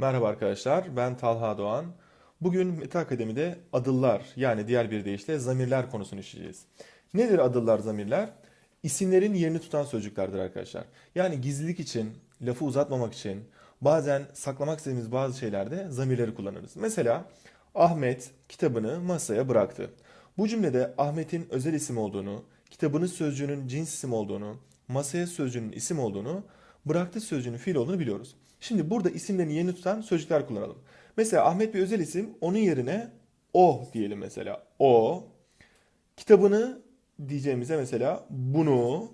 Merhaba arkadaşlar, ben Talha Doğan. Bugün Meta Akademi'de adıllar yani diğer bir deyişle zamirler konusunu işleyeceğiz. Nedir adıllar, zamirler? İsimlerin yerini tutan sözcüklerdir arkadaşlar. Yani gizlilik için, lafı uzatmamak için, bazen saklamak istediğimiz bazı şeylerde zamirleri kullanırız. Mesela Ahmet kitabını masaya bıraktı. Bu cümlede Ahmet'in özel isim olduğunu, kitabının sözcüğünün cins isim olduğunu, masaya sözcüğünün isim olduğunu, bıraktı sözcüğünün fiil olduğunu biliyoruz. Şimdi burada isimlerin yerini tutan sözcükler kullanalım. Mesela Ahmet bir özel isim, onun yerine o diyelim mesela. O. Kitabını diyeceğimize mesela bunu.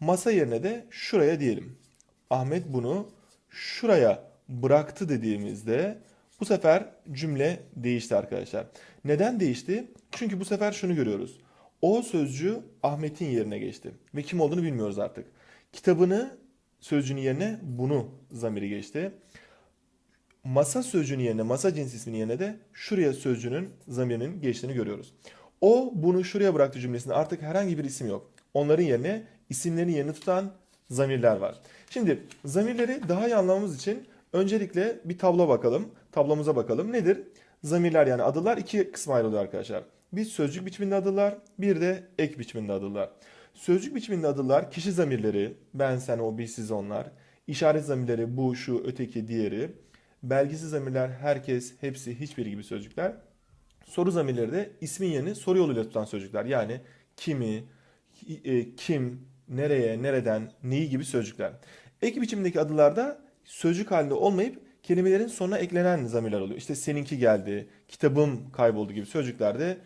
Masa yerine de şuraya diyelim. Ahmet bunu şuraya bıraktı dediğimizde bu sefer cümle değişti arkadaşlar. Neden değişti? Çünkü bu sefer şunu görüyoruz. O sözcüğü Ahmet'in yerine geçti. Ve kim olduğunu bilmiyoruz artık. Kitabını sözcüğünün yerine bunu zamiri geçti. Masa sözcüğünün yerine, masa cins isminin yerine de şuraya sözcüğünün zamirinin geçtiğini görüyoruz. O bunu şuraya bıraktı cümlesinde artık herhangi bir isim yok. Onların yerine isimlerin yerini tutan zamirler var. Şimdi zamirleri daha iyi anlamamız için öncelikle bir tablo bakalım. Tablomuza bakalım. Nedir? Zamirler yani adıllar iki kısma ayrılıyor arkadaşlar. Bir sözcük biçiminde adıllar, bir de ek biçiminde adıllar. Sözcük biçiminde adıllar kişi zamirleri, ben, sen, o, biz, siz, onlar. İşaret zamirleri bu, şu, öteki, diğeri. Belgisiz zamirler herkes, hepsi, hiçbiri gibi sözcükler. Soru zamirleri de ismin yerini soru yoluyla tutan sözcükler. Yani kimi, e, kim, nereye, nereden, neyi gibi sözcükler. Ek biçimdeki adılarda sözcük halinde olmayıp kelimelerin sonuna eklenen zamirler oluyor. İşte seninki geldi, kitabım kayboldu gibi sözcüklerde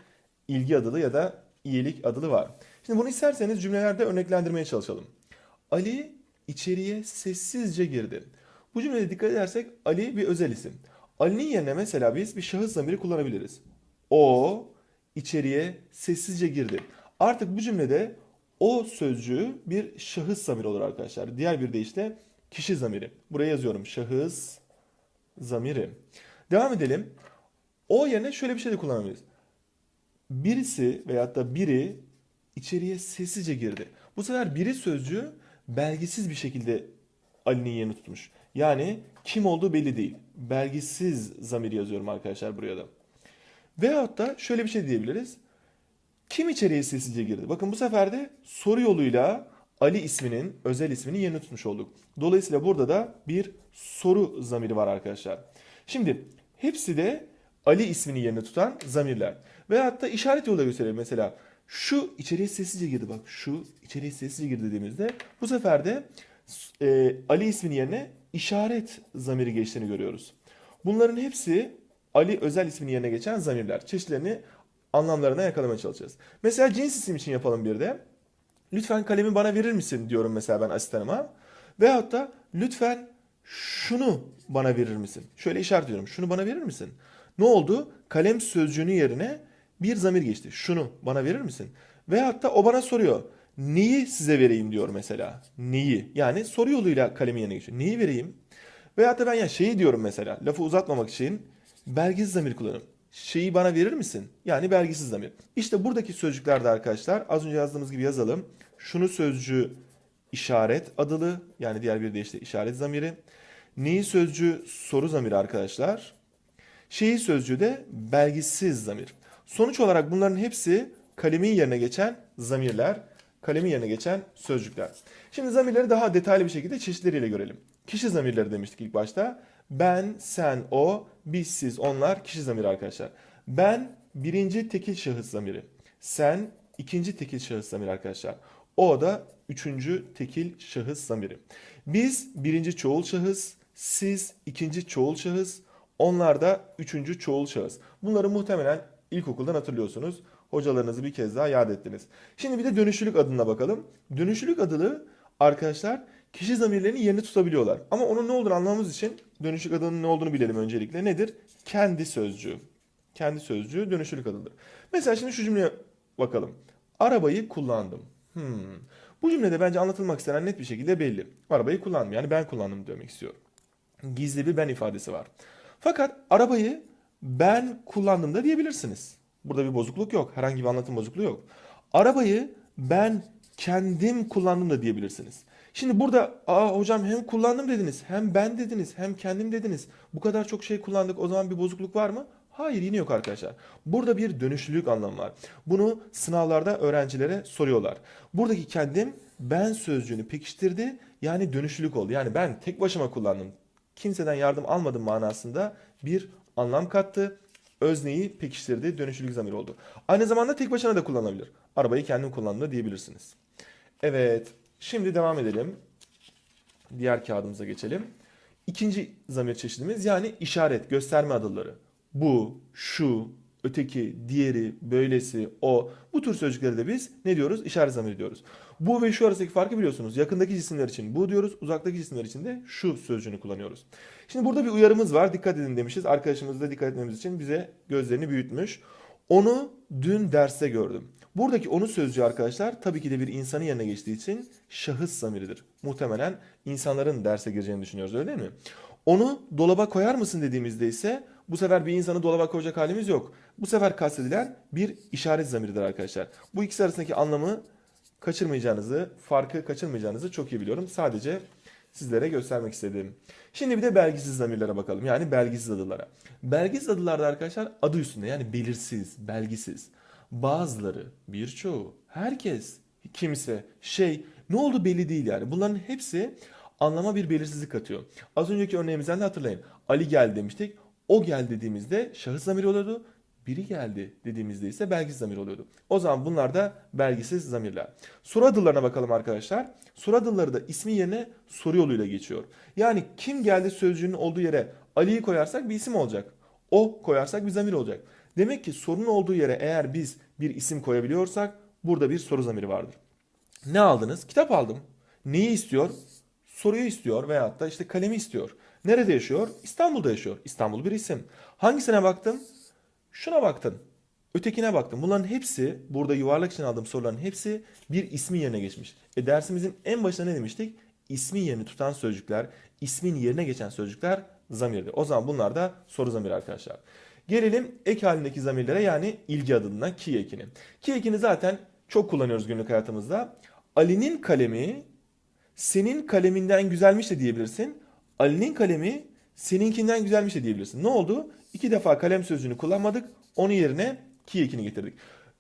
ilgi adılı ya da iyilik adılı var. Şimdi bunu isterseniz cümlelerde örneklendirmeye çalışalım. Ali içeriye sessizce girdi. Bu cümlede dikkat edersek Ali bir özel isim. Ali'nin yerine mesela biz bir şahıs zamiri kullanabiliriz. O içeriye sessizce girdi. Artık bu cümlede o sözcüğü bir şahıs zamiri olur arkadaşlar. Diğer bir deyişle kişi zamiri. Buraya yazıyorum. Şahıs zamiri. Devam edelim. O yerine şöyle bir şey de kullanabiliriz. Birisi veyahut da biri içeriye sessizce girdi. Bu sefer biri sözcüğü belgisiz bir şekilde Ali'nin yerini tutmuş. Yani kim olduğu belli değil. Belgisiz zamiri yazıyorum arkadaşlar buraya da. Veyahut da şöyle bir şey diyebiliriz. Kim içeriye sessizce girdi? Bakın bu sefer de soru yoluyla Ali isminin, özel isminin yerini tutmuş olduk. Dolayısıyla burada da bir soru zamiri var arkadaşlar. Şimdi hepsi de Ali ismini yerine tutan zamirler. Veyahut da işaret yoluyla gösterelim. Mesela şu içeriye sessizce girdi bak. Şu içeriye sessizce girdi dediğimizde bu sefer de e, Ali isminin yerine işaret zamiri geçtiğini görüyoruz. Bunların hepsi Ali özel isminin yerine geçen zamirler. Çeşitlerini anlamlarına yakalamaya çalışacağız. Mesela cins isim için yapalım bir de. Lütfen kalemi bana verir misin diyorum mesela ben asistanıma. Veyahut da lütfen şunu bana verir misin? Şöyle işaret ediyorum. Şunu bana verir misin? Ne oldu? Kalem sözcüğünün yerine bir zamir geçti. Şunu bana verir misin? Veyahut da o bana soruyor. Neyi size vereyim diyor mesela. Neyi? Yani soru yoluyla kalemin yerine geçiyor. Neyi vereyim? Veyahut da ben ya şeyi diyorum mesela. Lafı uzatmamak için belgisiz zamir kullanıyorum. Şeyi bana verir misin? Yani belgisiz zamir. İşte buradaki sözcüklerde arkadaşlar az önce yazdığımız gibi yazalım. Şunu sözcüğü işaret adılı yani diğer bir deyişle işaret zamiri. Neyi sözcüğü soru zamiri arkadaşlar. Şeyi sözcüğü de belgisiz zamir. Sonuç olarak bunların hepsi kalemin yerine geçen zamirler, kalemin yerine geçen sözcükler. Şimdi zamirleri daha detaylı bir şekilde çeşitleriyle görelim. Kişi zamirleri demiştik ilk başta. Ben, sen, o, biz, siz, onlar kişi zamiri arkadaşlar. Ben birinci tekil şahıs zamiri. Sen ikinci tekil şahıs zamiri arkadaşlar. O da üçüncü tekil şahıs zamiri. Biz birinci çoğul şahıs, siz ikinci çoğul şahıs, onlar da üçüncü çoğul şahıs. Bunları muhtemelen ilkokuldan hatırlıyorsunuz. Hocalarınızı bir kez daha yad ettiniz. Şimdi bir de dönüşlülük adına bakalım. Dönüşlülük adını arkadaşlar kişi zamirlerinin yerini tutabiliyorlar. Ama onun ne olduğunu anlamamız için dönüşlülük adının ne olduğunu bilelim öncelikle. Nedir? Kendi sözcüğü. Kendi sözcüğü dönüşlülük adıdır. Mesela şimdi şu cümleye bakalım. Arabayı kullandım. Hmm. Bu cümlede bence anlatılmak istenen net bir şekilde belli. Arabayı kullandım yani ben kullandım demek istiyor. Gizli bir ben ifadesi var. Fakat arabayı ben kullandım da diyebilirsiniz. Burada bir bozukluk yok. Herhangi bir anlatım bozukluğu yok. Arabayı ben kendim kullandım da diyebilirsiniz. Şimdi burada aa hocam hem kullandım dediniz, hem ben dediniz, hem kendim dediniz. Bu kadar çok şey kullandık. O zaman bir bozukluk var mı? Hayır yine yok arkadaşlar. Burada bir dönüşlülük anlamı var. Bunu sınavlarda öğrencilere soruyorlar. Buradaki kendim ben sözcüğünü pekiştirdi. Yani dönüşlülük oldu. Yani ben tek başıma kullandım. Kimseden yardım almadım manasında bir anlam kattı. Özneyi pekiştirdi. Dönüşlülük zamiri oldu. Aynı zamanda tek başına da kullanılabilir. Arabayı kendim kullandım diyebilirsiniz. Evet. Şimdi devam edelim. Diğer kağıdımıza geçelim. İkinci zamir çeşidimiz yani işaret, gösterme adılları. Bu, şu, öteki, diğeri, böylesi, o. Bu tür sözcükleri de biz ne diyoruz? İşaret zamiri diyoruz. Bu ve şu arasındaki farkı biliyorsunuz. Yakındaki cisimler için bu diyoruz, uzaktaki cisimler için de şu sözcüğünü kullanıyoruz. Şimdi burada bir uyarımız var. Dikkat edin demişiz. Arkadaşımız da dikkat etmemiz için bize gözlerini büyütmüş. Onu dün derste gördüm. Buradaki onu sözcüğü arkadaşlar tabii ki de bir insanın yerine geçtiği için şahıs zamiridir. Muhtemelen insanların derse gireceğini düşünüyoruz öyle mi? Onu dolaba koyar mısın dediğimizde ise bu sefer bir insanı dolaba koyacak halimiz yok. Bu sefer kastedilen bir işaret zamiridir arkadaşlar. Bu ikisi arasındaki anlamı kaçırmayacağınızı, farkı kaçırmayacağınızı çok iyi biliyorum. Sadece sizlere göstermek istedim. Şimdi bir de belgisiz zamirlere bakalım. Yani belgisiz adılara. Belgisiz adılarda arkadaşlar adı üstünde yani belirsiz, belgisiz. Bazıları, birçoğu, herkes, kimse, şey ne oldu belli değil yani. Bunların hepsi anlama bir belirsizlik katıyor. Az önceki örneğimizden de hatırlayın. Ali geldi demiştik. O geldi dediğimizde şahıs zamiri oluyordu. Biri geldi dediğimizde ise belgisiz zamir oluyordu. O zaman bunlar da belgisiz zamirler. Soru adıllarına bakalım arkadaşlar. Soru adılları da ismi yerine soru yoluyla geçiyor. Yani kim geldi sözcüğünün olduğu yere Ali'yi koyarsak bir isim olacak. O koyarsak bir zamir olacak. Demek ki sorunun olduğu yere eğer biz bir isim koyabiliyorsak burada bir soru zamiri vardır. Ne aldınız? Kitap aldım. Neyi istiyor? Soruyu istiyor veyahut da işte kalemi istiyor. Nerede yaşıyor? İstanbul'da yaşıyor. İstanbul bir isim. Hangisine baktım? Şuna baktın. Ötekine baktım. Bunların hepsi burada yuvarlak için aldığım soruların hepsi bir ismi yerine geçmiş. E dersimizin en başında ne demiştik? İsmi yerini tutan sözcükler, ismin yerine geçen sözcükler zamirdi. O zaman bunlar da soru zamiri arkadaşlar. Gelelim ek halindeki zamirlere yani ilgi adına ki ekini. Ki ekini zaten çok kullanıyoruz günlük hayatımızda. Ali'nin kalemi senin kaleminden güzelmiş de diyebilirsin. Ali'nin kalemi seninkinden güzelmiş de diyebilirsin. Ne oldu? İki defa kalem sözcüğünü kullanmadık. Onun yerine ki ekini getirdik.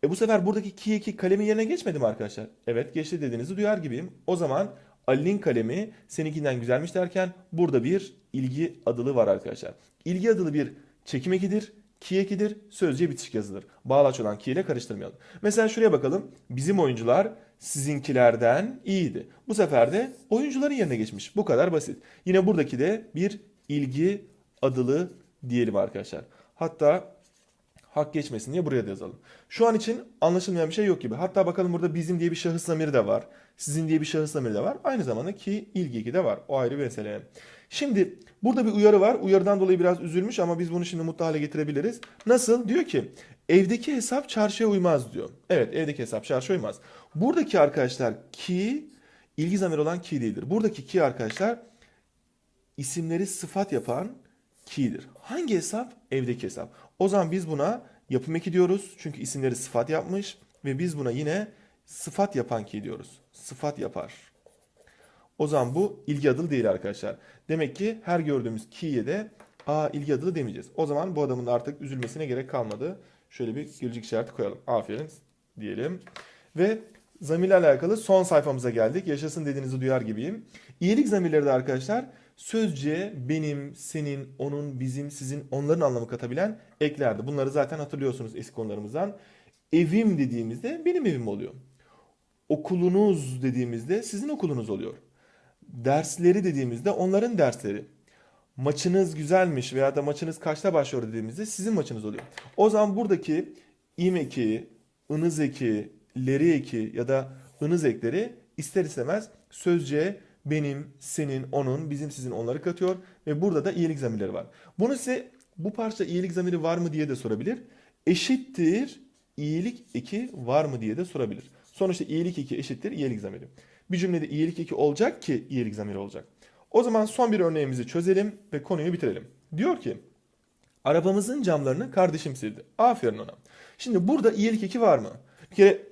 E bu sefer buradaki ki eki kalemin yerine geçmedi mi arkadaşlar? Evet geçti dediğinizi duyar gibiyim. O zaman Ali'nin kalemi seninkinden güzelmiş derken burada bir ilgi adılı var arkadaşlar. İlgi adılı bir çekim ekidir. Ki ekidir. Sözcüğe bitişik yazılır. Bağlaç olan ki ile karıştırmayalım. Mesela şuraya bakalım. Bizim oyuncular sizinkilerden iyiydi. Bu sefer de oyuncuların yerine geçmiş. Bu kadar basit. Yine buradaki de bir ilgi adılı diyelim arkadaşlar. Hatta hak geçmesin diye buraya da yazalım. Şu an için anlaşılmayan bir şey yok gibi. Hatta bakalım burada bizim diye bir şahıs zamiri de var. Sizin diye bir şahıs zamiri de var. Aynı zamanda ki ilgi de var. O ayrı bir mesele. Şimdi burada bir uyarı var. Uyarıdan dolayı biraz üzülmüş ama biz bunu şimdi mutlu hale getirebiliriz. Nasıl? Diyor ki evdeki hesap çarşıya uymaz diyor. Evet evdeki hesap çarşıya uymaz. Buradaki arkadaşlar ki ilgi zamiri olan ki değildir. Buradaki ki arkadaşlar isimleri sıfat yapan ki'dir. Hangi hesap? Evdeki hesap. O zaman biz buna yapım eki diyoruz. Çünkü isimleri sıfat yapmış. Ve biz buna yine sıfat yapan ki diyoruz. Sıfat yapar. O zaman bu ilgi adılı değil arkadaşlar. Demek ki her gördüğümüz ki'ye de aa ilgi adılı demeyeceğiz. O zaman bu adamın da artık üzülmesine gerek kalmadı. Şöyle bir gülücük işareti koyalım. Aferin diyelim. Ve zamirle alakalı son sayfamıza geldik. Yaşasın dediğinizi duyar gibiyim. İyilik zamirleri de arkadaşlar sözcüğe benim, senin, onun, bizim, sizin, onların anlamı katabilen eklerdi. Bunları zaten hatırlıyorsunuz eski konularımızdan. Evim dediğimizde benim evim oluyor. Okulunuz dediğimizde sizin okulunuz oluyor. Dersleri dediğimizde onların dersleri. Maçınız güzelmiş veya da maçınız kaçta başlıyor dediğimizde sizin maçınız oluyor. O zaman buradaki im eki, ınız eki, leri eki ya da ınız ekleri ister istemez sözcüğe benim, senin, onun, bizim, sizin, onları katıyor ve burada da iyilik zamirleri var. Bunu size bu parça iyilik zamiri var mı diye de sorabilir. Eşittir iyilik eki var mı diye de sorabilir. Sonuçta iyilik eki eşittir iyilik zamiri. Bir cümlede iyilik eki olacak ki iyilik zamiri olacak. O zaman son bir örneğimizi çözelim ve konuyu bitirelim. Diyor ki arabamızın camlarını kardeşim sildi. Aferin ona. Şimdi burada iyilik eki var mı? Bir kere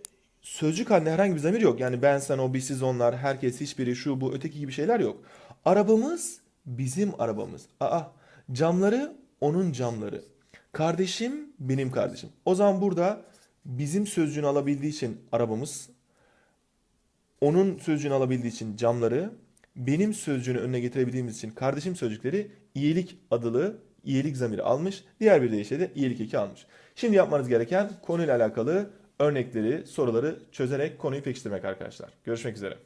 sözcük halinde herhangi bir zamir yok. Yani ben, sen, o, biz, siz, onlar, herkes, hiçbiri, şu, bu, öteki gibi şeyler yok. Arabamız bizim arabamız. Aa, camları onun camları. Kardeşim benim kardeşim. O zaman burada bizim sözcüğünü alabildiği için arabamız, onun sözcüğünü alabildiği için camları, benim sözcüğünü önüne getirebildiğimiz için kardeşim sözcükleri iyilik adılı, iyilik zamiri almış. Diğer bir deyişle de iyilik eki almış. Şimdi yapmanız gereken konuyla alakalı örnekleri, soruları çözerek konuyu pekiştirmek arkadaşlar. Görüşmek üzere.